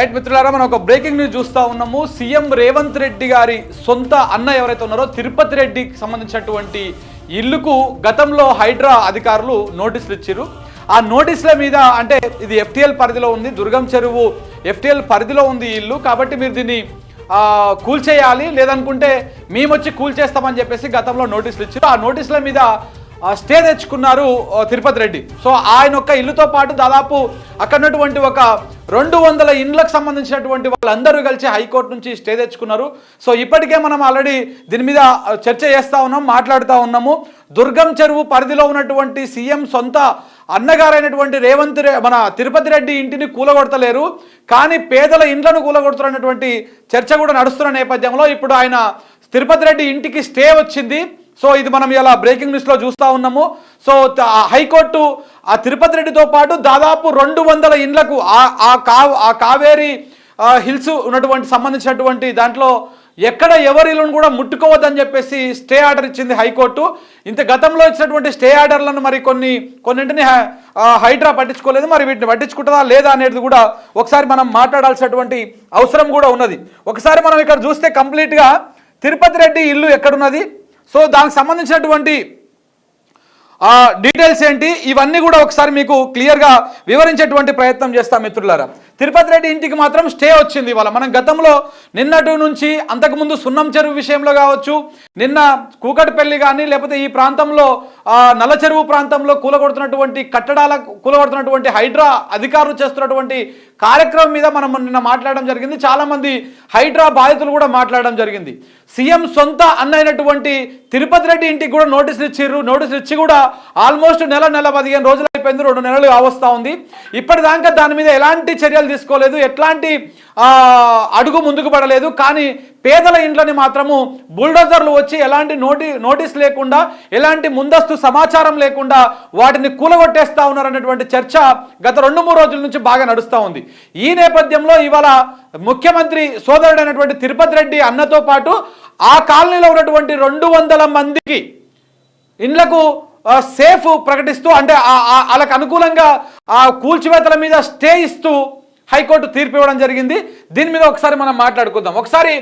Right మిత్రులారా మనం ఒక బ్రేకింగ్ న్యూస్ చూస్తూ ఉన్నాము. సీఎం రేవంత్ రెడ్డి గారి సొంత అన్న ఎవరైతే ఉన్నారో తిరుపతి రెడ్డికి సంబంధించినటువంటి ఇల్లుకు గతంలో హైడ్రా అధికారులు నోటీసులు ఇచ్చారు. ఆ నోటీసుల మీద అంటే ఇది ఎఫ్టీఎల్ పరిధిలో ఉంది దుర్గం చెరువు ఎఫ్టీఎల్ పరిధిలో ఉంది ఇల్లు. కాబట్టి మీరు దీన్ని కూల్చేయాలి. లేదనుకుంటే మేము వచ్చి కూల్చేస్తామని చెప్పేసి గతంలో నోటీసులు ఇచ్చారు. ఆ నోటీసుల మీద స్టే తెచ్చుకున్నారు తిరుపతి రెడ్డి. సో ఆయన యొక్క ఇల్లుతో పాటు దాదాపు అక్కడ ఉన్నటువంటి ఒక రెండు వందల ఇండ్లకు సంబంధించినటువంటి వాళ్ళందరూ కలిసి హైకోర్టు నుంచి స్టే తెచ్చుకున్నారు. సో ఇప్పటికే మనం ఆల్రెడీ దీని మీద చర్చ చేస్తూ ఉన్నాం మాట్లాడుతూ ఉన్నాము. దుర్గం చెరువు పరిధిలో ఉన్నటువంటి సీఎం సొంత అన్నగారైనటువంటి రేవంత్ రె మన తిరుపతి రెడ్డి ఇంటిని కూలగొడతలేరు. కానీ పేదల ఇండ్లను కూలగొడుతున్నటువంటి చర్చ కూడా నడుస్తున్న నేపథ్యంలో ఇప్పుడు ఆయన తిరుపతి రెడ్డి ఇంటికి స్టే వచ్చింది. సో ఇది మనం ఇలా బ్రేకింగ్ న్యూస్లో చూస్తూ ఉన్నాము. సో ఆ హైకోర్టు ఆ తిరుపతి రెడ్డితో పాటు దాదాపు రెండు వందల ఇండ్లకు ఆ- ఆ కా ఆ కావేరి హిల్స్ ఉన్నటువంటి సంబంధించినటువంటి దాంట్లో ఎక్కడ ఎవరిలను కూడా ముట్టుకోవద్దని చెప్పేసి స్టే ఆర్డర్ ఇచ్చింది హైకోర్టు. ఇంత గతంలో ఇచ్చినటువంటి స్టే ఆర్డర్లను మరి కొన్ని కొన్నింటిని హై- హైడ్రా పట్టించుకోలేదు. మరి వీటిని పట్టించుకుంటుందా లేదా అనేది కూడా ఒకసారి మనం మాట్లాడాల్సినటువంటి అవసరం కూడా ఉన్నది. ఒకసారి మనం ఇక్కడ చూస్తే కంప్లీట్గా తిరుపతి రెడ్డి ఇల్లు ఎక్కడున్నది? సో దానికి సంబంధించినటువంటి డీటెయిల్స్ ఏంటి? ఇవన్నీ కూడా ఒకసారి మీకు క్లియర్గా వివరించేటువంటి ప్రయత్నం చేస్తాం మిత్రులారా. తిరుపతి రెడ్డి ఇంటికి మాత్రం స్టే వచ్చింది ఇవాళ. మనం గతంలో నిన్నటి నుంచి అంతకుముందు సున్నం చెరువు విషయంలో కావచ్చు నిన్న కూకటిపల్లి కానీ లేకపోతే ఈ ప్రాంతంలో నల్ల చెరువు ప్రాంతంలో కూలగొడుతున్నటువంటి కట్టడాల కూలగొడుతున్నటువంటి హైడ్రా అధికారులు చేస్తున్నటువంటి కార్యక్రమం మీద మనం నిన్న మాట్లాడడం జరిగింది. చాలామంది హైడ్రా బాధితులు కూడా మాట్లాడడం జరిగింది. సీఎం సొంత అన్నైనటువంటి తిరుపతి రెడ్డి ఇంటికి కూడా నోటీసులు ఇచ్చిర్రు. నోటీసులు ఇచ్చి కూడా ఆల్మోస్ట్ నెల నెల పదిహేను రోజులు అయిపోయింది. రెండు నెలలు కావస్తా ఉంది. ఇప్పటిదాకా దాని మీద ఎలాంటి చర్యలు తీసుకోలేదు. ఎట్లాంటి అడుగు ముందుకు పడలేదు. కానీ పేదల ఇంట్లోని మాత్రము బుల్డోజర్లు వచ్చి ఎలాంటి నోటి నోటీస్ లేకుండా ఎలాంటి ముందస్తు సమాచారం లేకుండా వాటిని కూలగొట్టేస్తా ఉన్నారనేటువంటి చర్చ గత రెండు మూడు రోజుల నుంచి బాగా నడుస్తూ ఉంది. ఈ నేపథ్యంలో ఇవాళ ముఖ్యమంత్రి సోదరుడైనటువంటి తిరుపతి రెడ్డి అన్నతో పాటు ఆ కాలనీలో ఉన్నటువంటి రెండు వందల మందికి ఇండ్లకు సేఫ్ ప్రకటిస్తూ అంటే వాళ్ళకు అనుకూలంగా ఆ కూల్చివేతల మీద స్టే ఇస్తూ హైకోర్టు తీర్పు ఇవ్వడం జరిగింది. దీని మీద ఒకసారి మనం మాట్లాడుకుందాం. ఒకసారి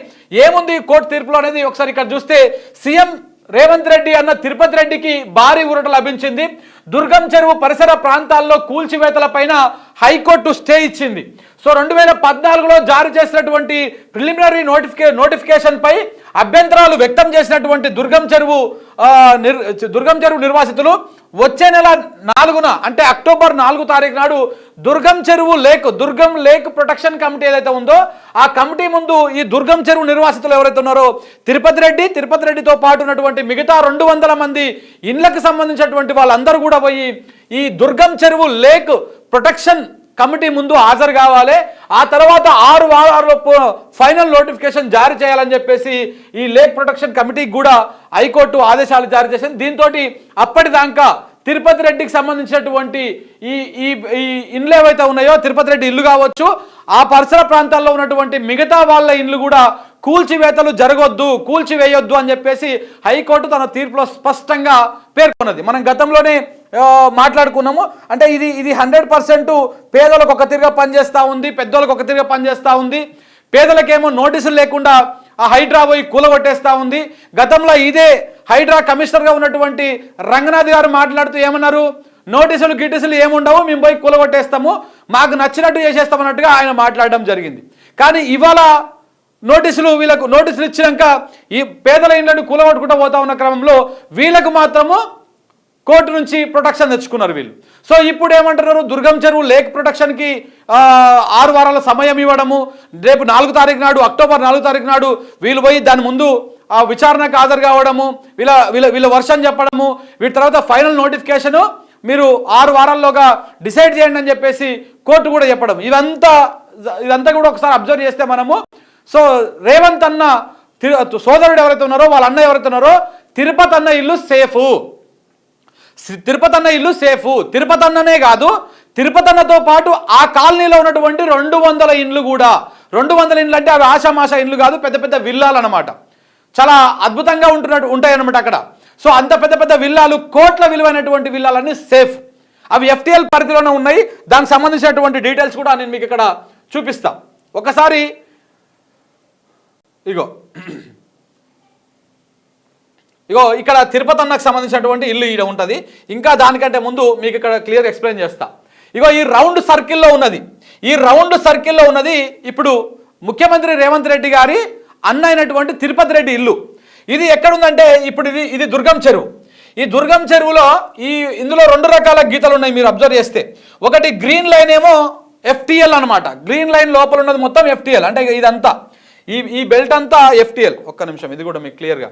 ఏముంది ఈ కోర్టు తీర్పులో అనేది ఒకసారి ఇక్కడ చూస్తే సీఎం రేవంత్ రెడ్డి అన్న తిరుపతి రెడ్డికి భారీ ఊరట లభించింది. దుర్గం చెరువు పరిసర ప్రాంతాల్లో కూల్చివేతల పైన హైకోర్టు స్టే ఇచ్చింది. సో రెండు వేల పద్నాలుగులో జారీ చేసినటువంటి ప్రిలిమినరీ నోటిఫికే నోటిఫికేషన్పై అభ్యంతరాలు వ్యక్తం చేసినటువంటి దుర్గం చెరువు నిర్ దుర్గం చెరువు నిర్వాసితులు వచ్చే నెల నాలుగున అంటే అక్టోబర్ నాలుగు తారీఖు నాడు Durgam Cheruvu lake Durgam lake protection committee ఏదైతే ఉందో ఆ కమిటీ ముందు ఈ దుర్గం చెరువు నిర్వాసితులు ఎవరైతే ఉన్నారో తిరుపతి రెడ్డి తిరుపతి రెడ్డితో పాటు ఉన్నటువంటి మిగతా రెండు వందల మంది ఇండ్లకు సంబంధించినటువంటి వాళ్ళందరూ కూడా పోయి ఈ దుర్గం చెరువు లేక్ ప్రొటెక్షన్ కమిటీ ముందు హాజరు కావాలి. ఆ తర్వాత ఆరు వారాలలోపు ఫైనల్ నోటిఫికేషన్ జారీ చేయాలని చెప్పేసి ఈ లేక్ ప్రొటెక్షన్ కమిటీకి కూడా హైకోర్టు ఆదేశాలు జారీ చేసింది. దీంతో అప్పటిదాకా తిరుపతి రెడ్డికి సంబంధించినటువంటి ఈ ఈ ఈ ఇండ్లు ఏవైతే ఉన్నాయో తిరుపతి రెడ్డి ఇల్లు కావచ్చు ఆ పరిసర ప్రాంతాల్లో ఉన్నటువంటి మిగతా వాళ్ళ ఇండ్లు కూడా కూల్చివేతలు జరగొద్దు కూల్చివేయొద్దు అని చెప్పేసి హైకోర్టు తన తీర్పులో స్పష్టంగా పేర్కొన్నది. మనం గతంలోనే మాట్లాడుకున్నాము. అంటే ఇది ఇది హండ్రెడ్ పర్సెంట్ పేదలకు ఒక తిరిగా పనిచేస్తూ ఉంది పెద్దోళ్ళకి ఒక తిరిగా పనిచేస్తూ ఉంది. పేదలకేమో నోటీసులు లేకుండా ఆ హైడ్రా పోయి కూలగొట్టేస్తూ ఉంది. గతంలో ఇదే హైడ్రా కమిషనర్గా ఉన్నటువంటి రంగనాథ్ గారు మాట్లాడుతూ ఏమన్నారు? నోటీసులు గిటీసులు ఏముండవు మేము పోయి కూలగొట్టేస్తాము. మాకు నచ్చినట్టు చేసేస్తామన్నట్టుగా ఆయన మాట్లాడడం జరిగింది. కానీ ఇవాళ నోటీసులు వీళ్ళకు నోటీసులు ఇచ్చినాక ఈ పేదల ఇండ్లను కూలగొట్టుకుంటూ పోతా ఉన్న క్రమంలో వీళ్ళకు మాత్రము కోర్టు నుంచి ప్రొటెక్షన్ తెచ్చుకున్నారు వీళ్ళు. సో ఇప్పుడు ఏమంటున్నారు? దుర్గం చెరువు లేక్ ప్రొటెక్షన్కి ఆరు వారాల సమయం ఇవ్వడము రేపు నాలుగు తారీఖు నాడు అక్టోబర్ నాలుగు తారీఖు నాడు వీళ్ళు పోయి దాని ముందు ఆ విచారణకు హాజరు కావడము వీళ్ళ వీళ్ళ వీళ్ళ వర్షం చెప్పడము వీటి తర్వాత ఫైనల్ నోటిఫికేషను మీరు ఆరు వారాల్లోగా డిసైడ్ చేయండి అని చెప్పేసి కోర్టు కూడా చెప్పడం. ఇదంతా ఇదంతా కూడా ఒకసారి అబ్జర్వ్ చేస్తే మనము సో రేవంత్ అన్న తిరు- సోదరుడు ఎవరైతే ఉన్నారో వాళ్ళ అన్న ఎవరైతే ఉన్నారో తిరుపతి అన్న ఇల్లు సేఫ్. తిరుపతి అన్న ఇల్లు సేఫ్. తిరుపతి అన్ననే కాదు తిరుపతి అన్నతో పాటు ఆ కాలనీలో ఉన్నటువంటి రెండు వందల ఇండ్లు కూడా. రెండు వందల ఇండ్లు అంటే అవి ఆషామాషా ఇండ్లు కాదు పెద్ద పెద్ద విల్లాలు అనమాట చాలా అద్భుతంగా ఉంటున్నట్టు ఉంటాయన్నమాట అక్కడ. సో అంత పెద్ద పెద్ద విల్లాలు కోట్ల విలువైనటువంటి విల్లాలన్నీ సేఫ్. అవి ఎఫ్టీఎల్ పరిధిలోనే ఉన్నాయి. దానికి సంబంధించినటువంటి డీటెయిల్స్ కూడా నేను మీకు ఇక్కడ చూపిస్తా. ఒకసారి ఇగో. ఇగో ఇక్కడ తిరుపతి అన్నకు సంబంధించినటువంటి ఇల్లు ఈడ ఉంటుంది. ఇంకా దానికంటే ముందు మీకు ఇక్కడ క్లియర్ ఎక్స్ప్లెయిన్ చేస్తా. ఇగో ఈ రౌండ్ సర్కిల్లో ఉన్నది. ఈ రౌండ్ సర్కిల్లో ఉన్నది ఇప్పుడు ముఖ్యమంత్రి రేవంత్ రెడ్డి గారి అన్న అయినటువంటి తిరుపతి రెడ్డి ఇల్లు. ఇది ఎక్కడుందంటే ఇప్పుడు ఇది ఇది దుర్గం చెరువు. ఈ దుర్గం చెరువులో ఈ ఇందులో రెండు రకాల గీతలు ఉన్నాయి మీరు అబ్జర్వ్ చేస్తే. ఒకటి గ్రీన్ లైన్ ఏమో ఎఫ్టిఎల్ అన్నమాట. గ్రీన్ లైన్ లోపల ఉన్నది మొత్తం ఎఫ్టిఎల్. అంటే ఇదంతా. ఈ ఈ బెల్ట్ అంతా ఎఫ్టిఎల్. ఒక్క నిమిషం ఇది కూడా మీకు క్లియర్గా.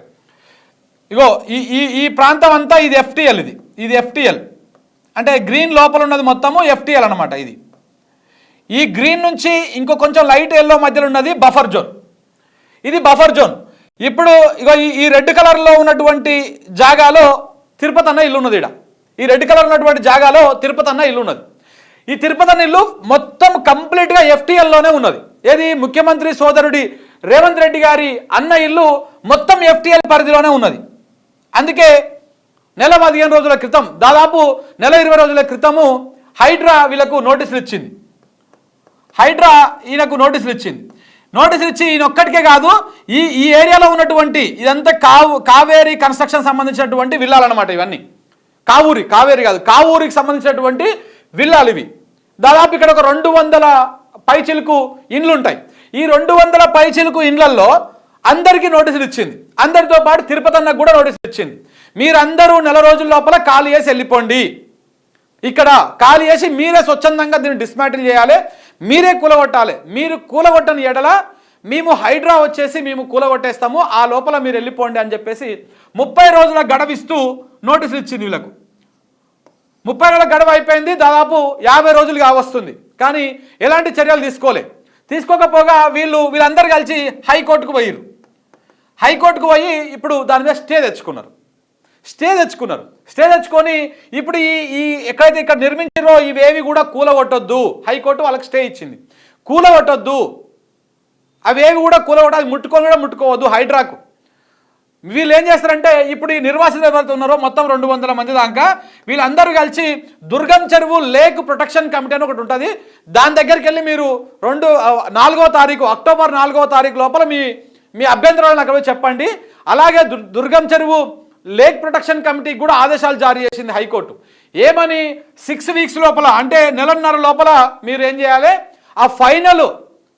ఇగో ఈ ఈ ఈ ప్రాంతం అంతా ఇది ఎఫ్టిఎల్ ఇది. ఇది ఎఫ్టిఎల్ అంటే గ్రీన్ లోపల ఉన్నది మొత్తము ఎఫ్టిఎల్ అనమాట ఇది. ఈ గ్రీన్ నుంచి ఇంకో కొంచెం లైట్ ఎల్లో మధ్యలో ఉన్నది బఫర్ జోన్ ఇది బఫర్ జోన్ ఇప్పుడు ఇగో ఈ ఈ రెడ్ కలర్లో ఉన్నటువంటి జాగాలో తిరుపతి అన్న ఇల్లు ఉన్నది ఇక్కడ ఈ రెడ్ కలర్ ఉన్నటువంటి జాగాలో తిరుపతి అన్న ఇల్లు ఉన్నది. ఈ తిరుపతి అన్న ఇల్లు మొత్తం కంప్లీట్గా ఎఫ్టీఎల్లోనే ఉన్నది. ఏది? ముఖ్యమంత్రి సోదరుడి రేవంత్ రెడ్డి గారి అన్న ఇల్లు మొత్తం ఎఫ్టీఎల్ పరిధిలోనే ఉన్నది. అందుకే నెల పదిహేను రోజుల క్రితం దాదాపు నెల ఇరవై రోజుల క్రితము హైడ్రా వీళ్ళకు నోటీసులు ఇచ్చింది. హైడ్రా ఈయనకు నోటీసులు ఇచ్చింది. నోటీసులు ఇచ్చి ఈయన ఒక్కటికే కాదు ఈ ఈ ఏరియాలో ఉన్నటువంటి ఇదంతా కావు కావేరి కన్స్ట్రక్షన్ సంబంధించినటువంటి విల్లాలన్నమాట ఇవన్నీ. కావూరి కావేరి కాదు కావూరికి సంబంధించినటువంటి విల్లాలు ఇవి. దాదాపు ఇక్కడ ఒక రెండు వందల పైచిలకు ఇండ్లుంటాయి. ఈ రెండు వందల పైచిలకు ఇండ్లల్లో అందరికీ నోటీసులు ఇచ్చింది. అందరితో పాటు తిరుపతి అన్నకు కూడా నోటీసులు ఇచ్చింది. మీరందరూ నెల రోజుల లోపల ఖాళీ చేసి వెళ్ళిపోండి. ఇక్కడ ఖాళీ చేసి మీరే స్వచ్ఛందంగా దీన్ని డిస్మాటిల్ చేయాలి. మీరే కూలగొట్టాలి. మీరు కూలగొట్టని ఎడల మేము హైడ్రా వచ్చేసి మేము కూలగొట్టేస్తాము. ఆ లోపల మీరు వెళ్ళిపోండి అని చెప్పేసి ముప్పై రోజుల గడవిస్తూ నోటీసులు ఇచ్చింది వీళ్ళకు. ముప్పై రోజుల గడవ అయిపోయింది. దాదాపు యాభై రోజులు కావస్తుంది కానీ ఎలాంటి చర్యలు తీసుకోలే. తీసుకోకపోగా వీళ్ళు వీళ్ళందరూ కలిసి హైకోర్టుకు పోయిరు హైకోర్టుకు పోయి ఇప్పుడు దాని మీద స్టే తెచ్చుకున్నారు. స్టే తెచ్చుకున్నారు. స్టే తెచ్చుకొని ఇప్పుడు ఈ ఈ ఎక్కడైతే ఇక్కడ నిర్మించారో ఇవేవి కూడా కూలగొట్టొద్దు. హైకోర్టు వాళ్ళకి స్టే ఇచ్చింది. కూలగొట్టొద్దు. అవేవి కూడా కూలగొట్టాలి ముట్టుకొని కూడా ముట్టుకోవద్దు హైడ్రాకు. వీళ్ళు ఏం చేస్తారంటే ఇప్పుడు ఈ నిర్వాసితులు ఎవరైతే ఉన్నారో మొత్తం రెండు వందల మంది దాకా వీళ్ళందరూ కలిసి దుర్గం చెరువు లేక్ ప్రొటెక్షన్ కమిటీ అని ఒకటి ఉంటుంది. దాని దగ్గరికి వెళ్ళి మీరు రెండు నాలుగో తారీఖు అక్టోబర్ నాలుగో తారీఖు లోపల మీ మీ అభ్యంతరాలను అక్కడ చెప్పండి. అలాగే దుర్- దుర్గం చెరువు లేక్ ప్రొటెక్షన్ కమిటీకి కూడా ఆదేశాలు జారీ చేసింది హైకోర్టు. ఏమని సిక్స్ వీక్స్ లోపల అంటే నెలన్నర లోపల మీరు ఏం చేయాలి? ఆ ఫైనల్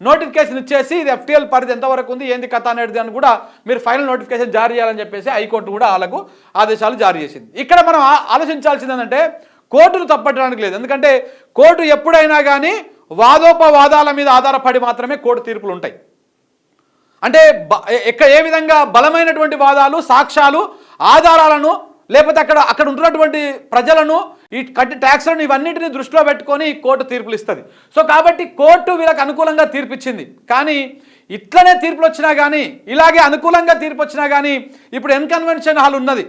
నోటిఫికేషన్ ఇచ్చేసి ఇది ఎఫ్టీఎల్ పరిధి ఎంతవరకు ఉంది ఏంది కథ అనేది అని కూడా మీరు ఫైనల్ నోటిఫికేషన్ జారీ చేయాలని చెప్పేసి హైకోర్టు కూడా వాళ్ళకు ఆదేశాలు జారీ చేసింది. ఇక్కడ మనం ఆలోచించాల్సింది ఏంటంటే కోర్టును తప్పట్టడానికి లేదు. ఎందుకంటే కోర్టు ఎప్పుడైనా కానీ వాదోపవాదాల మీద ఆధారపడి మాత్రమే కోర్టు తీర్పులు ఉంటాయి. అంటే బ- ఏ విధంగా బలమైనటువంటి వాదాలు సాక్ష్యాలు ఆధారాలను లేకపోతే అక్కడ అక్కడ ఉంటున్నటువంటి ప్రజలను ఈ కట్టి ట్యాక్స్లను ఇవన్నింటినీ దృష్టిలో పెట్టుకొని కోర్టు తీర్పులు ఇస్తుంది. సో కాబట్టి కోర్టు వీళ్ళకి అనుకూలంగా తీర్పిచ్చింది. కానీ ఇట్లనే తీర్పులు వచ్చినా కానీ ఇలాగే అనుకూలంగా తీర్పు వచ్చినా కానీ ఇప్పుడు ఎన్కన్వెన్షన్ హాల్ ఉన్నది.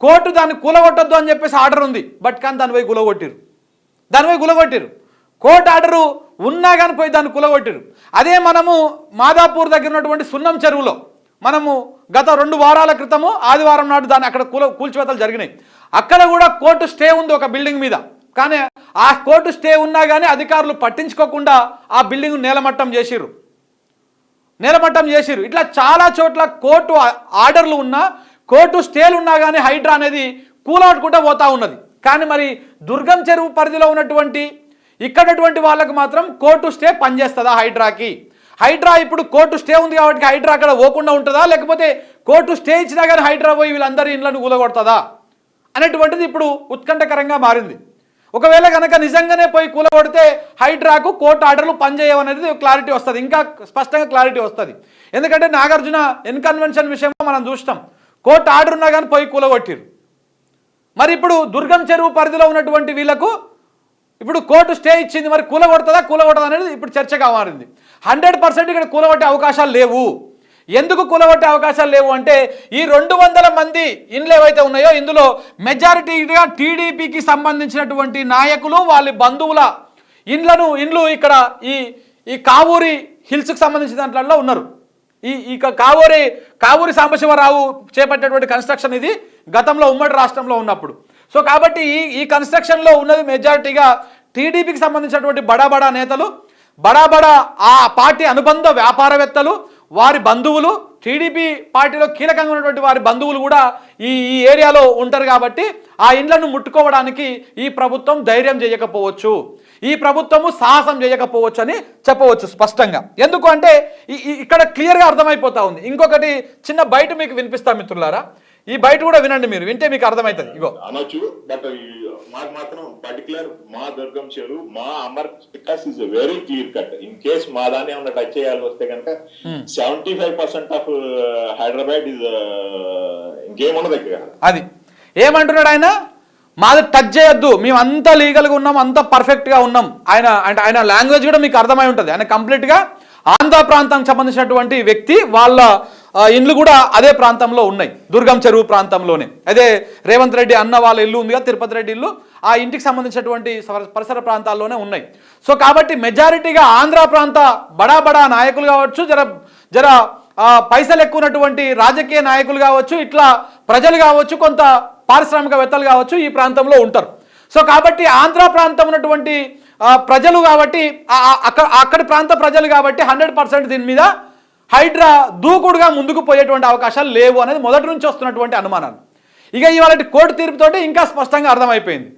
కోర్టు దాన్ని కూలగొట్టద్దు అని చెప్పేసి ఆర్డర్ ఉంది. బట్ కానీ దానిపై గులగొట్టిరు. దానిపై గులగొట్టిరు. కోర్టు ఆర్డరు ఉన్నా కానీ పోయి దాన్ని కులగొట్టారు. అదే మనము మాదాపూర్ దగ్గర ఉన్నటువంటి సున్నం చెరువులో మనము గత రెండు వారాల క్రితము ఆదివారం నాడు దాన్ని అక్కడ కూల కూల్చివేతలు జరిగినాయి. అక్కడ కూడా కోర్టు స్టే ఉంది ఒక బిల్డింగ్ మీద. కానీ ఆ కోర్టు స్టే ఉన్నా కానీ అధికారులు పట్టించుకోకుండా ఆ బిల్డింగ్ నేలమట్టం చేసిర్రు. నేలమట్టం చేసిర్రు. ఇట్లా చాలా చోట్ల కోర్టు ఆర్డర్లు ఉన్నా కోర్టు స్టేలు ఉన్నా కానీ హైడ్రా అనేది కూలగొట్టుకుంటూ పోతా ఉన్నది. కానీ మరి దుర్గం చెరువు పరిధిలో ఉన్నటువంటి ఇక్కడటువంటి వాళ్ళకు మాత్రం కోర్టు స్టే పనిచేస్తుందా హైడ్రాకి? హైడ్రా ఇప్పుడు కోర్టు స్టే ఉంది కాబట్టి హైడ్రా అక్కడ పోకుండా ఉంటుందా? లేకపోతే కోర్టు స్టే ఇచ్చినా కానీ హైడ్రా పోయి వీళ్ళందరి ఇండ్లను కూలగొడుతుందా? అనేటువంటిది ఇప్పుడు ఉత్కంఠకరంగా మారింది. ఒకవేళ కనుక నిజంగానే పోయి కూలగొడితే హైడ్రాకు కోర్టు ఆర్డర్లు పనిచేయవనేది క్లారిటీ వస్తుంది. ఇంకా స్పష్టంగా క్లారిటీ వస్తుంది. ఎందుకంటే నాగార్జున ఎన్కన్వెన్షన్ విషయంలో మనం చూస్తాం కోర్టు ఆర్డర్ ఉన్నా కానీ పోయి కూలగొట్టిరు మరి ఇప్పుడు దుర్గం చెరువు పరిధిలో ఉన్నటువంటి వీళ్ళకు ఇప్పుడు కోర్టు స్టే ఇచ్చింది మరి కూలగొడుతుందా కూలగొట్టదా అనేది ఇప్పుడు చర్చగా మారింది. హండ్రెడ్ పర్సెంట్ ఇక్కడ కూలగొట్టే అవకాశాలు లేవు. ఎందుకు కూలగొట్టే అవకాశాలు లేవు అంటే ఈ రెండు వందల మంది ఇండ్లు ఏవైతే ఉన్నాయో ఇందులో మెజారిటీగా టీడీపీకి సంబంధించినటువంటి నాయకులు వాళ్ళ బంధువుల ఇండ్లను ఇండ్లు ఇక్కడ ఈ ఈ కావూరి హిల్స్కి సంబంధించిన దాంట్లో ఉన్నారు. ఈ ఇక కావూరి కావూరి సాంబశివరావు చేపట్టినటువంటి కన్స్ట్రక్షన్ ఇది గతంలో ఉమ్మడి రాష్ట్రంలో ఉన్నప్పుడు. సో కాబట్టి ఈ ఈ కన్స్ట్రక్షన్లో ఉన్నది మెజారిటీగా టీడీపీకి సంబంధించినటువంటి బడా బడా నేతలు బడా బడా ఆ పార్టీ అనుబంధ వ్యాపారవేత్తలు వారి బంధువులు టీడీపీ పార్టీలో కీలకంగా ఉన్నటువంటి వారి బంధువులు కూడా ఈ ఈ ఏరియాలో ఉంటారు కాబట్టి ఆ ఇండ్లను ముట్టుకోవడానికి ఈ ప్రభుత్వం ధైర్యం చేయకపోవచ్చు. ఈ ప్రభుత్వము సాహసం చేయకపోవచ్చు అని చెప్పవచ్చు స్పష్టంగా. ఎందుకు అంటే ఈ- ఇక్కడ క్లియర్గా అర్థమైపోతా ఉంది. ఇంకొకటి చిన్న బయట మీకు వినిపిస్తా మిత్రులారా. ఈ బయట కూడా వినండి మీరు వింటే మీకు అర్థమవుతుంది. ఇగో. అనొచ్చు బట్ మాకు మాత్రం పర్టికులర్ మా దుర్గం చెరువు మా Amar Vikas is very clear cut in case మా దాన్ని ఏమన్నా టచ్ చేయాల్సి వస్తే కనుక seventy five percent of Hyderabad is ఇంకేమున్నది ఇక్కడ. అది. ఏమంటున్నాడు ఆయన? మాది టచ్ చేయొద్దు మేము అంతా లీగల్గా ఉన్నాం అంతా పర్ఫెక్ట్గా ఉన్నాం. ఆయన అంటే ఆయన లాంగ్వేజ్ కూడా మీకు అర్థమై ఉంటుంది. ఆయన కంప్లీట్గా ఆంధ్ర ప్రాంతానికి సంబంధించినటువంటి వ్యక్తి వాళ్ళ ఇండ్లు కూడా అదే ప్రాంతంలో ఉన్నాయి. దుర్గం చెరువు ప్రాంతంలోనే. అదే రేవంత్ రెడ్డి అన్న వాళ్ళ ఇల్లు ఉందిగా తిరుపతి రెడ్డి ఇల్లు ఆ ఇంటికి సంబంధించినటువంటి పరిసర ప్రాంతాల్లోనే ఉన్నాయి. సో కాబట్టి మెజారిటీగా ఆంధ్ర ప్రాంత బడా బడా నాయకులు కావచ్చు జర జర పైసలు ఎక్కువ ఉన్నటువంటి రాజకీయ నాయకులు కావచ్చు ఇట్లా ప్రజలు కావచ్చు కొంత పారిశ్రామికవేత్తలు కావచ్చు ఈ ప్రాంతంలో ఉంటారు. సో కాబట్టి ఆంధ్ర ప్రాంతం ఉన్నటువంటి ప్రజలు కాబట్టి అక్కడ అక్కడి ప్రాంత ప్రజలు కాబట్టి హండ్రెడ్ పర్సెంట్ దీని మీద హైడ్రా దూకుడుగా ముందుకు పోయేటువంటి అవకాశాలు లేవు అనేది మొదటి నుంచి వస్తున్నటువంటి అనుమానాలు. ఇక ఇవాళ కోర్టు తీర్పుతోటి ఇంకా స్పష్టంగా అర్థమైపోయింది.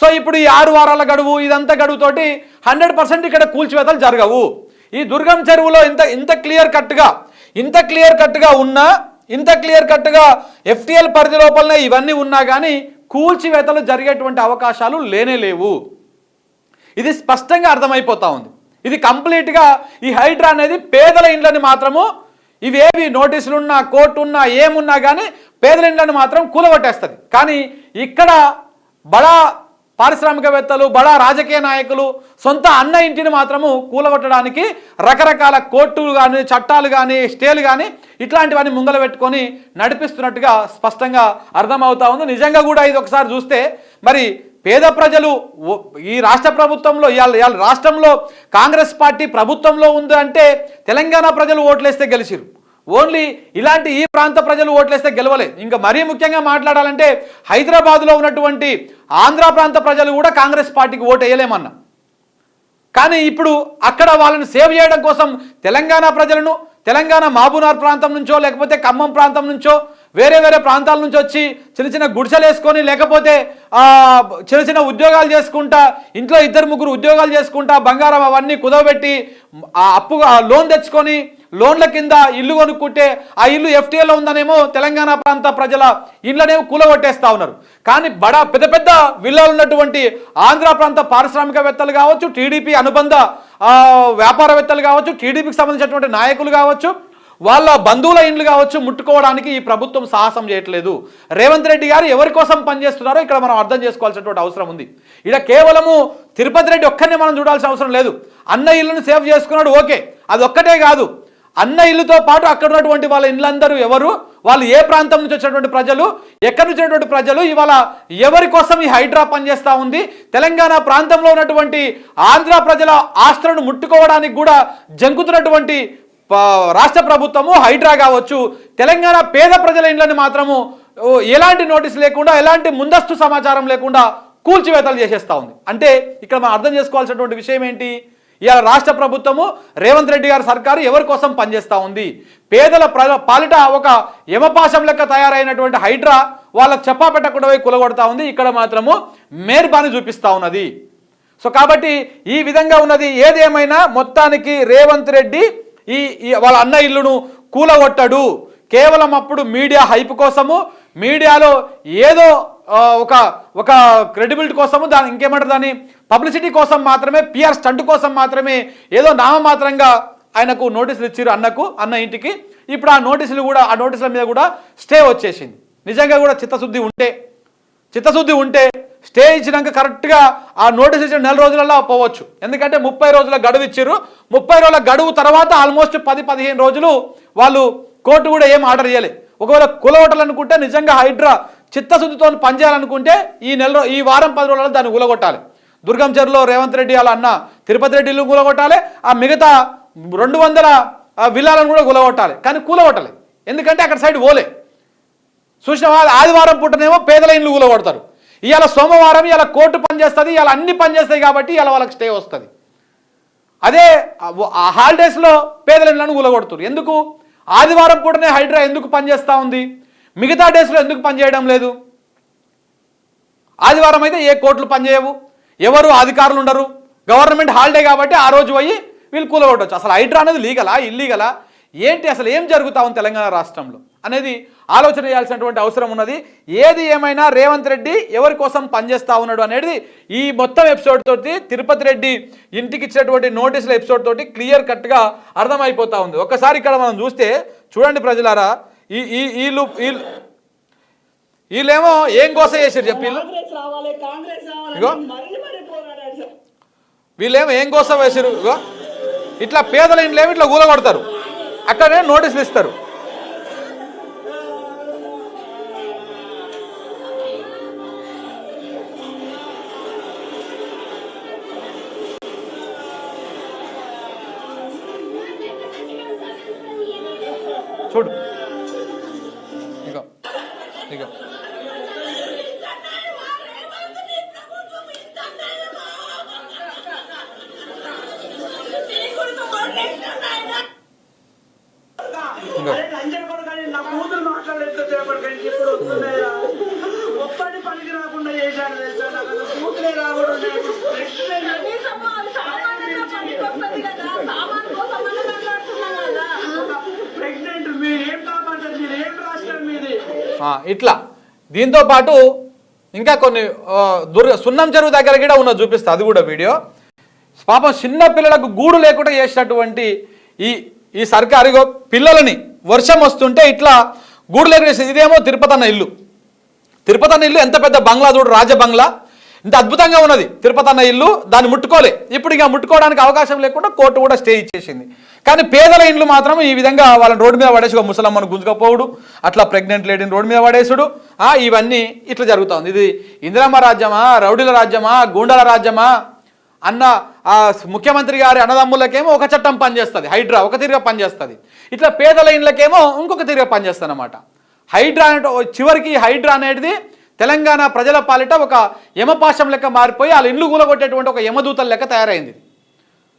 సో ఇప్పుడు ఈ ఆరు వారాల గడువు ఇదంతా గడువుతోటి హండ్రెడ్ పర్సెంట్ ఇక్కడ కూల్చివేతలు జరగవు. ఈ దుర్గం చెరువులో ఇంత ఇంత క్లియర్ కట్గా ఇంత క్లియర్ కట్గా ఉన్నా ఇంత క్లియర్ కట్గా ఎఫ్టీఎల్ పరిధి లోపలనే ఇవన్నీ ఉన్నా కానీ కూల్చివేతలు జరిగేటువంటి అవకాశాలు లేనే లేవు. ఇది స్పష్టంగా అర్థమైపోతా ఉంది. ఇది కంప్లీట్గా ఈ హైడ్రా అనేది పేదల ఇండ్లని మాత్రము ఇవేవి నోటీసులున్నా కోర్టు ఉన్నా ఏమున్నా కానీ పేదల ఇండ్లను మాత్రం కూలగొట్టేస్తుంది. కానీ ఇక్కడ బడా పారిశ్రామికవేత్తలు బడా రాజకీయ నాయకులు సొంత అన్న ఇంటిని మాత్రము కూలగొట్టడానికి రకరకాల కోర్టులు కానీ చట్టాలు కానీ స్టేలు కానీ ఇట్లాంటివన్నీ ముంగల పెట్టుకొని నడిపిస్తున్నట్టుగా స్పష్టంగా అర్థమవుతా ఉంది. నిజంగా కూడా ఇది ఒకసారి చూస్తే మరి పేద ప్రజలు ఈ రాష్ట్ర ప్రభుత్వంలో ఇవాళ ఇవాళ రాష్ట్రంలో కాంగ్రెస్ పార్టీ ప్రభుత్వంలో ఉంది అంటే తెలంగాణ ప్రజలు ఓట్లేస్తే గెలిచిరు ఓన్లీ ఇలాంటి ఈ ప్రాంత ప్రజలు ఓట్లేస్తే గెలవలే ఇంకా మరీ ముఖ్యంగా మాట్లాడాలంటే హైదరాబాద్లో ఉన్నటువంటి ఆంధ్ర ప్రాంత ప్రజలు కూడా కాంగ్రెస్ పార్టీకి ఓటు వేయలేమన్నా కానీ ఇప్పుడు అక్కడ వాళ్ళని సేవ్ చేయడం కోసం తెలంగాణ ప్రజలను తెలంగాణ మాబునార్ ప్రాంతం నుంచో లేకపోతే ఖమ్మం ప్రాంతం నుంచో వేరే వేరే ప్రాంతాల నుంచి వచ్చి చిన్న చిన్న గుడిసెలు వేసుకొని లేకపోతే చిన్న చిన్న ఉద్యోగాలు చేసుకుంటా ఇంట్లో ఇద్దరు ముగ్గురు ఉద్యోగాలు చేసుకుంటా బంగారం అవన్నీ కుదవబెట్టి అప్పు లోన్ తెచ్చుకొని లోన్ల కింద ఇల్లు కొనుక్కుంటే ఆ ఇల్లు ఎఫ్టీఏలో ఉందనేమో తెలంగాణ ప్రాంత ప్రజల ఇళ్ళనేమో కూలగొట్టేస్తా ఉన్నారు. కానీ బడా పెద్ద పెద్ద విల్లాలు ఉన్నటువంటి ఆంధ్ర ప్రాంత పారిశ్రామికవేత్తలు కావచ్చు టీడీపీ అనుబంధ వ్యాపారవేత్తలు కావచ్చు టీడీపీకి సంబంధించినటువంటి నాయకులు కావచ్చు వాళ్ళ బంధువుల ఇండ్లు కావచ్చు ముట్టుకోవడానికి ఈ ప్రభుత్వం సాహసం చేయట్లేదు. రేవంత్ రెడ్డి గారు ఎవరి కోసం పనిచేస్తున్నారో ఇక్కడ మనం అర్థం చేసుకోవాల్సినటువంటి అవసరం ఉంది. ఇక్కడ కేవలము తిరుపతి రెడ్డి ఒక్కరిని మనం చూడాల్సిన అవసరం లేదు. అన్న ఇల్లును సేవ్ చేసుకున్నాడు ఓకే. అది ఒక్కటే కాదు. అన్న ఇల్లుతో పాటు అక్కడ ఉన్నటువంటి వాళ్ళ ఇళ్ళందరూ ఎవరు? వాళ్ళు ఏ ప్రాంతం నుంచి వచ్చినటువంటి ప్రజలు? ఎక్కడి నుంచి వచ్చినటువంటి ప్రజలు? ఇవాళ ఎవరి కోసం ఈ హైడ్రా పనిచేస్తూ ఉంది? తెలంగాణ ప్రాంతంలో ఉన్నటువంటి ఆంధ్ర ప్రజల ఆస్తులను ముట్టుకోవడానికి కూడా జంకుతున్నటువంటి రాష్ట్ర ప్రభుత్వము హైడ్రా కావచ్చు తెలంగాణ పేద ప్రజల ఇండ్లని మాత్రము ఎలాంటి నోటీస్ లేకుండా ఎలాంటి ముందస్తు సమాచారం లేకుండా కూల్చివేతలు చేసేస్తా ఉంది. అంటే ఇక్కడ మనం అర్థం చేసుకోవాల్సినటువంటి విషయం ఏంటి? ఇవాళ రాష్ట్ర ప్రభుత్వము రేవంత్ రెడ్డి గారి సర్కారు ఎవరి కోసం పనిచేస్తూ ఉంది? పేదల ప్ర పాలిట ఒక యమపాశం లెక్క తయారైనటువంటి హైడ్రా వాళ్ళకు చెప్పా పెట్టకుండా పోయి కులగొడతా ఉంది. ఇక్కడ మాత్రము మేర్బాని చూపిస్తా ఉన్నది. సో కాబట్టి ఈ విధంగా ఉన్నది. ఏదేమైనా మొత్తానికి రేవంత్ రెడ్డి ఈ వాళ్ళ అన్న ఇల్లును కూలగొట్టడు. కేవలం అప్పుడు మీడియా హైప్ కోసము మీడియాలో ఏదో ఒక ఒక క్రెడిబిలిటీ కోసము దాని ఇంకేమంటారు దాన్ని పబ్లిసిటీ కోసం మాత్రమే పిఆర్ స్టంట్ కోసం మాత్రమే ఏదో నామమాత్రంగా ఆయనకు నోటీసులు ఇచ్చారు అన్నకు అన్న ఇంటికి. ఇప్పుడు ఆ నోటీసులు కూడా ఆ నోటీసుల మీద కూడా స్టే వచ్చేసింది. నిజంగా కూడా చిత్తశుద్ధి ఉంటే చిత్తశుద్ధి ఉంటే స్టే ఇచ్చినాక కరెక్ట్గా ఆ నోటీస్ ఇచ్చిన నెల రోజులలో పోవచ్చు. ఎందుకంటే ముప్పై రోజుల గడువు ఇచ్చారు ముప్పై రోజుల గడువు తర్వాత ఆల్మోస్ట్ పది పదిహేను రోజులు వాళ్ళు కోర్టు కూడా ఏం ఆర్డర్ చేయలే ఒకవేళ కులగొట్టాలనుకుంటే నిజంగా హైడ్రా చిత్తశుద్ధితో పనిచేయాలనుకుంటే ఈ నెల ఈ వారం పది రోజులలో దాన్ని కూలగొట్టాలి దుర్గం చెరులో రేవంత్ రెడ్డి వాళ్ళ అన్న తిరుపతి రెడ్డిలు కూలగొట్టాలి ఆ మిగతా రెండు వందల విల్లాలను కూడా కూలగొట్టాలి కానీ కూలగొట్టాలి. ఎందుకంటే అక్కడ సైడ్ పోలే. చూసిన వాళ్ళు ఆదివారం పూటనేమో పేదల ఇండ్లు కూలగొడతారు ఇవాళ సోమవారం ఇవాళ కోర్టు పనిచేస్తుంది ఇవాళ అన్ని పనిచేస్తాయి కాబట్టి ఇవాళ వాళ్ళకి స్టే వస్తుంది. అదే ఆ- హాలిడేస్లో పేదల ఇళ్ళను కూలగొడుతున్నారు ఎందుకు? ఆదివారం పూటనే హైడ్రా ఎందుకు పనిచేస్తూ ఉంది? మిగతా డేస్లో ఎందుకు పనిచేయడం లేదు? ఆదివారం అయితే ఏ కోర్టులు పనిచేయవు ఎవరు అధికారులు ఉండరు? గవర్నమెంట్ హాలిడే కాబట్టి ఆ రోజు పోయి వీళ్ళు కూలగొట్టవచ్చు అసలు హైడ్రా అనేది లీగలా ఇల్లీగలా? ఏంటి అసలు ఏం జరుగుతా ఉంది తెలంగాణ రాష్ట్రంలో? అనేది ఆలోచన చేయాల్సినటువంటి అవసరం ఉన్నది. ఏది ఏమైనా రేవంత్ రెడ్డి ఎవరి కోసం పనిచేస్తా ఉన్నాడు అనేది ఈ మొత్తం ఎపిసోడ్ తోటి తిరుపతి రెడ్డి ఇంటికి ఇచ్చినటువంటి నోటీసుల ఎపిసోడ్ తోటి క్లియర్ కట్గా అర్థమైపోతా ఉంది. ఒకసారి ఇక్కడ మనం చూస్తే చూడండి ప్రజలారా ఈ ఈ వీళ్ళు వీళ్ళు వీళ్ళేమో ఏం గోస చేశారు చెప్పి ఇగో. వీళ్ళేమో ఏం కోసం వేసారు ఇగో ఇట్లా పేదల ఇంట్లేమో ఇట్లా కూలగొడతారు అక్కడే నోటీసులు ఇస్తారు. చూడు ఇట్లా. దీంతో పాటు ఇంకా కొన్ని దుర్గ సున్నం చెరువు దగ్గర కూడా ఉన్నది చూపిస్తా అది కూడా వీడియో. పాపం చిన్న పిల్లలకు గూడు లేకుండా చేసినటువంటి ఈ ఈ సర్కారు పిల్లలని వర్షం వస్తుంటే ఇట్లా గూడు లేకుండా ఇదేమో తిరుపతి అన్న ఇల్లు. తిరుపతి అన్న ఇల్లు ఎంత పెద్ద బంగ్లా చూడు రాజ బంగ్లా. ఇంత అద్భుతంగా ఉన్నది. తిరుపతి అన్న ఇల్లు దాన్ని ముట్టుకోలే. ఇప్పుడు ఇక ముట్టుకోవడానికి అవకాశం లేకుండా కోర్టు కూడా స్టే ఇచ్చేసింది. కానీ పేదల ఇండ్లు మాత్రం ఈ విధంగా వాళ్ళని రోడ్డు మీద పడేసి ఒక ముసలమ్మను గుంజుకపోవడు అట్లా ప్రెగ్నెంట్ లేడీని రోడ్డు మీద పడేసుడు. ఇవన్నీ ఇట్లా జరుగుతుంది. ఇది ఇందిరమ్మ రాజ్యమా రౌడీల రాజ్యమా గూండాల రాజ్యమా అన్న ఆ ముఖ్యమంత్రి గారి అన్నదమ్ములకేమో ఒక చట్టం పనిచేస్తుంది. హైడ్రా ఒక తీరుగా పనిచేస్తుంది. ఇట్లా పేదల ఇండ్లకేమో ఇంకొక తీరుగా పనిచేస్తుంది అనమాట హైడ్రా అనే చివరికి హైడ్రా అనేది తెలంగాణ ప్రజల పాలిట ఒక యమపాశం లెక్క మారిపోయి వాళ్ళ ఇండ్లు కూలగొట్టేటువంటి ఒక యమదూతల లెక్క తయారైంది.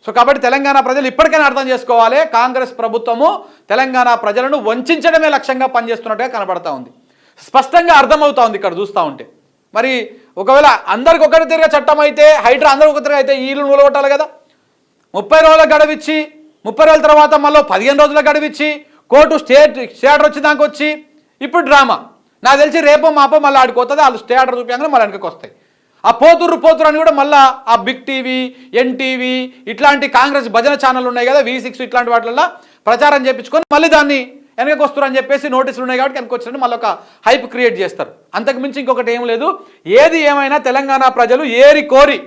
సో కాబట్టి తెలంగాణ ప్రజలు ఇప్పటికైనా అర్థం చేసుకోవాలి కాంగ్రెస్ ప్రభుత్వము తెలంగాణ ప్రజలను వంచడమే లక్ష్యంగా పనిచేస్తున్నట్టుగా కనబడతా ఉంది. స్పష్టంగా అర్థమవుతా ఉంది ఇక్కడ చూస్తూ ఉంటే. మరి ఒకవేళ అందరికి ఒకరి తిరిగే చట్టం అయితే హైడ్రా అందరికి ఒక తిరిగి అయితే వీళ్ళు నూలగొట్టాలి కదా. ముప్పై రోజుల గడవిచ్చి ముప్పై రోజుల తర్వాత మళ్ళీ పదిహేను రోజుల గడవిచ్చి కోర్టు స్టేట్ స్టే ఆర్డర్ దానికి వచ్చి ఇప్పుడు డ్రామా. నాకు తెలిసి రేపో మాపో మళ్ళీ ఆడిపోతుంది వాళ్ళు స్టే ఆర్డర్ చూపించగానే మళ్ళీ వెనకకి వస్తాయి. ఆ పోతుర్రు పోతురు అని కూడా మళ్ళీ ఆ బిగ్ టీవీ ఎన్టీవీ ఇట్లాంటి కాంగ్రెస్ భజన ఛానల్ ఉన్నాయి కదా వి సిక్స్ ఇట్లాంటి వాటిల్లో ప్రచారం చేయించుకొని మళ్ళీ దాన్ని వెనకకి వస్తారు అని చెప్పేసి నోటీసులు ఉన్నాయి కాబట్టి వెనక వచ్చినట్టు మళ్ళీ ఒక హైప్ క్రియేట్ చేస్తారు. అంతకు మించి ఇంకొకటి ఏం లేదు. ఏది ఏమైనా తెలంగాణ ప్రజలు ఏరి కోరి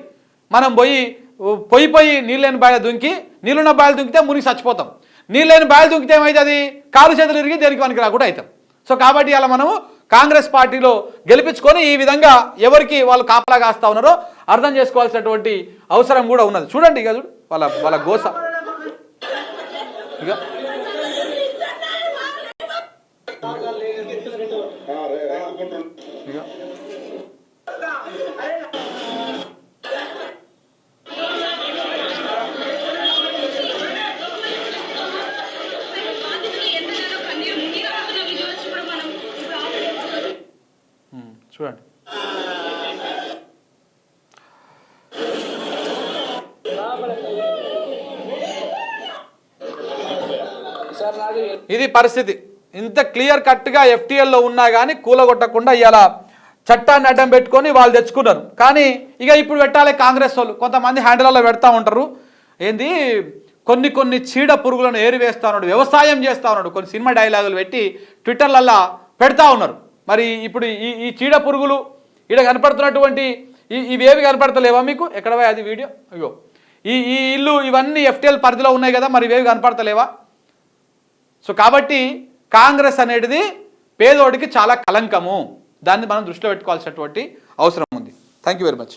మనం పోయి ఓ, పొయ్యి పొయ్యి నీళ్ళని బాయలు దుంకి నీళ్ళున్న బాయలు దుంకితే మునిగి చచ్చిపోతాం. నీళ్ళని బాయలు దుంకితే ఏమైతే అది కాలు చేతులు ఇరిగి దేనికి పనికి రాకుండా అవుతాం సో కాబట్టి అలా మనము కాంగ్రెస్ పార్టీలో గెలిపించుకొని ఈ విధంగా ఎవరికి వాళ్ళు కాపలా కాస్తా ఉన్నారో అర్థం చేసుకోవాల్సినటువంటి అవసరం కూడా ఉన్నది. చూడండి ఇక చూడు వాళ్ళ వాళ్ళ గోస. ఇక ఇక పరిస్థితి. ఇంత క్లియర్ కట్గా ఎఫ్టీఎల్లో ఉన్నా కానీ కూలగొట్టకుండా ఇవాళ చట్టాన్ని అడ్డం పెట్టుకొని వాళ్ళు తెచ్చుకున్నారు. కానీ ఇక ఇప్పుడు పెట్టాలి కాంగ్రెస్ వాళ్ళు. కొంతమంది హ్యాండిల్లో పెడతా ఉంటారు. ఏంది? కొన్ని కొన్ని చీడ పురుగులను ఏరివేస్తా ఉన్నాడు వ్యవసాయం చేస్తా ఉన్నాడు. కొన్ని సినిమా డైలాగులు పెట్టి ట్విట్టర్లల్లా పెడతా ఉన్నారు. మరి ఇప్పుడు ఈ ఈ చీడ పురుగులు ఇక్కడ కనపడుతున్నటువంటి ఈ ఇవేవి కనపడతలేవా మీకు? ఎక్కడ అది వీడియో? అయ్యో. ఈ ఈ ఇల్లు ఇవన్నీ ఎఫ్టీఎల్ పరిధిలో ఉన్నాయి కదా మరి ఇవేవి కనపడతలేవా? సో కాబట్టి కాంగ్రెస్ అనేది పేదోడికి చాలా కలంకము దాన్ని మనం దృష్టిలో పెట్టుకోవాల్సినటువంటి అవసరం ఉంది. Thank you very much